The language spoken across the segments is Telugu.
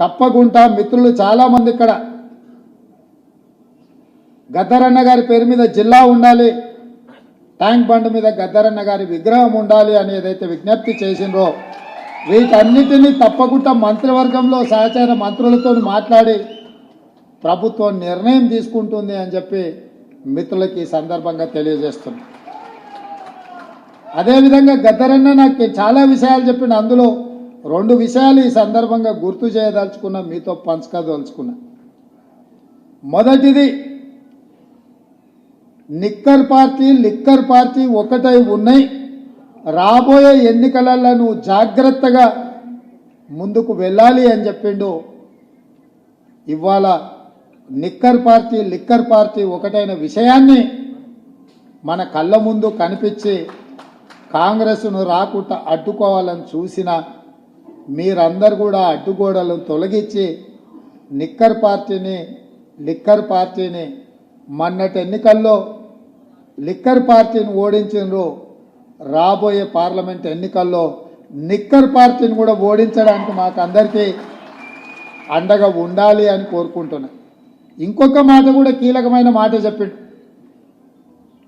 తప్పకుండా మిత్రులు చాలామంది ఇక్కడ. గద్దరన్న గారి పేరు మీద జిల్లా ఉండాలి. ట్యాంక్ బండ్ మీద గద్దరన్న గారి విగ్రహం ఉండాలి అని ఏదైతే విజ్ఞప్తి చేసిండ్రో వీటన్నిటినీ తప్పకుండా మంత్రివర్గంలో సహచార మంత్రులతో మాట్లాడి ప్రభుత్వం నిర్ణయం తీసుకుంటుంది అని చెప్పి మిత్రులకి సందర్భంగా తెలియజేస్తుంది అదేవిధంగా గద్దరన్న నాకు చాలా విషయాలు చెప్పిన అందులో రెండు విషయాలు ఈ సందర్భంగా గుర్తు చేయదలుచుకున్నా మీతో పంచుకోదలుచుకున్నా మొదటిది నిక్కర్ పార్టీ లిక్కర్ పార్టీ ఒకటై ఉన్నాయి. రాబోయే ఎన్నికలలో నువ్వు జాగ్రత్తగా ముందుకు వెళ్ళాలి అని చెప్పిండు. ఇవాళ నిక్కర్ పార్టీ లిక్కర్ పార్టీ ఒకటైన విషయాన్ని మన కళ్ళ ముందు కనిపించి కాంగ్రెస్ను రాకుండా అడ్డుకోవాలని చూసిన మీరందరు కూడా అడ్డుగోడలను తొలగించి నిక్కర్ పార్టీని లిక్కర్ పార్టీని మొన్నటి ఎన్నికల్లో లిక్కర్ పార్టీని ఓడించిండ్రు రాబోయే పార్లమెంట్ ఎన్నికల్లో నిక్కర్ పార్టీని కూడా ఓడించడానికి మాకు అందరికీ అండగా ఉండాలి అని కోరుకుంటున్నా. ఇంకొక మాట కూడా కీలకమైన మాట చెప్పిండు.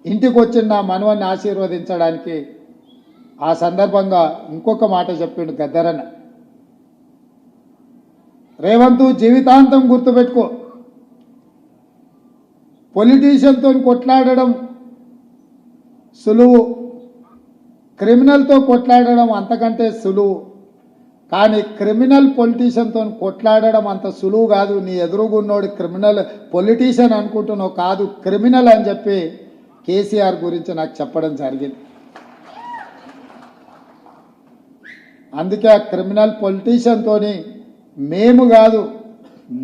ఇంటికి వచ్చిన నా మనవన్ని ఆశీర్వదించడానికి ఆ సందర్భంగా ఇంకొక మాట చెప్పిండు గద్దరన్న. రేవంతు జీవితాంతం గుర్తుపెట్టుకో. పొలిటీషియన్తో కొట్లాడడం సులువు. క్రిమినల్తో కొట్లాడడం అంతకంటే సులువు. కానీ క్రిమినల్ పొలిటీషియన్తో కొట్లాడడం అంత సులువు కాదు. నీ ఎదురుగున్నోడు క్రిమినల్ పొలిటీషియన్ అనుకుంటున్నావు కాదు క్రిమినల్ అని చెప్పి కేసీఆర్ గురించి నాకు చెప్పడం జరిగింది. అందుకే ఆ క్రిమినల్ పొలిటీషియన్తోని మేము కాదు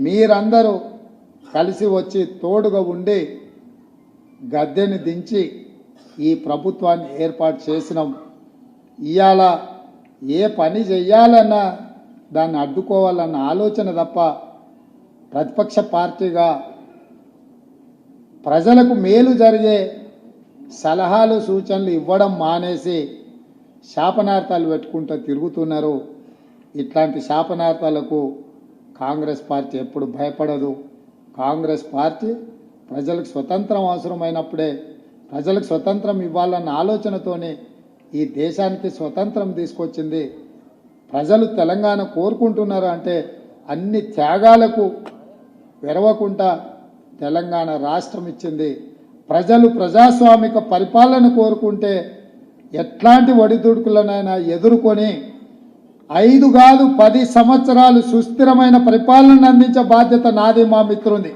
మీరందరూ కలిసి వచ్చి తోడుగా ఉండి గద్దెని దించి ఈ ప్రభుత్వాన్ని ఏర్పాటు చేసినాం. ఇవాళ ఏ పని చెయ్యాలన్నా దాన్ని అడ్డుకోవాలన్న ఆలోచన తప్ప ప్రతిపక్ష పార్టీగా ప్రజలకు మేలు జరిగే సలహాలు సూచనలు ఇవ్వడం మానేసి శాపనార్థాలు పెట్టుకుంటూ తిరుగుతున్నారు. ఇట్లాంటి శాపనార్థాలకు కాంగ్రెస్ పార్టీ ఎప్పుడు భయపడదు. కాంగ్రెస్ పార్టీ ప్రజలకు స్వతంత్రం అవసరమైనప్పుడే ప్రజలకు స్వతంత్రం ఇవ్వాలన్న ఆలోచనతోనే ఈ దేశానికి స్వతంత్రం తీసుకొచ్చింది. ప్రజలు తెలంగాణ కోరుకుంటున్నారు అంటే అన్ని త్యాగాలకు వెరవకుండా తెలంగాణ రాష్ట్రం ఇచ్చింది. ప్రజలు ప్రజాస్వామిక పరిపాలన కోరుకుంటే ఎట్లాంటి ఒడిదుడుకులనైనా ఎదుర్కొని ఐదు కాదు పది సంవత్సరాలు సుస్థిరమైన పరిపాలన అందించే బాధ్యత నాది మా మిత్రుంది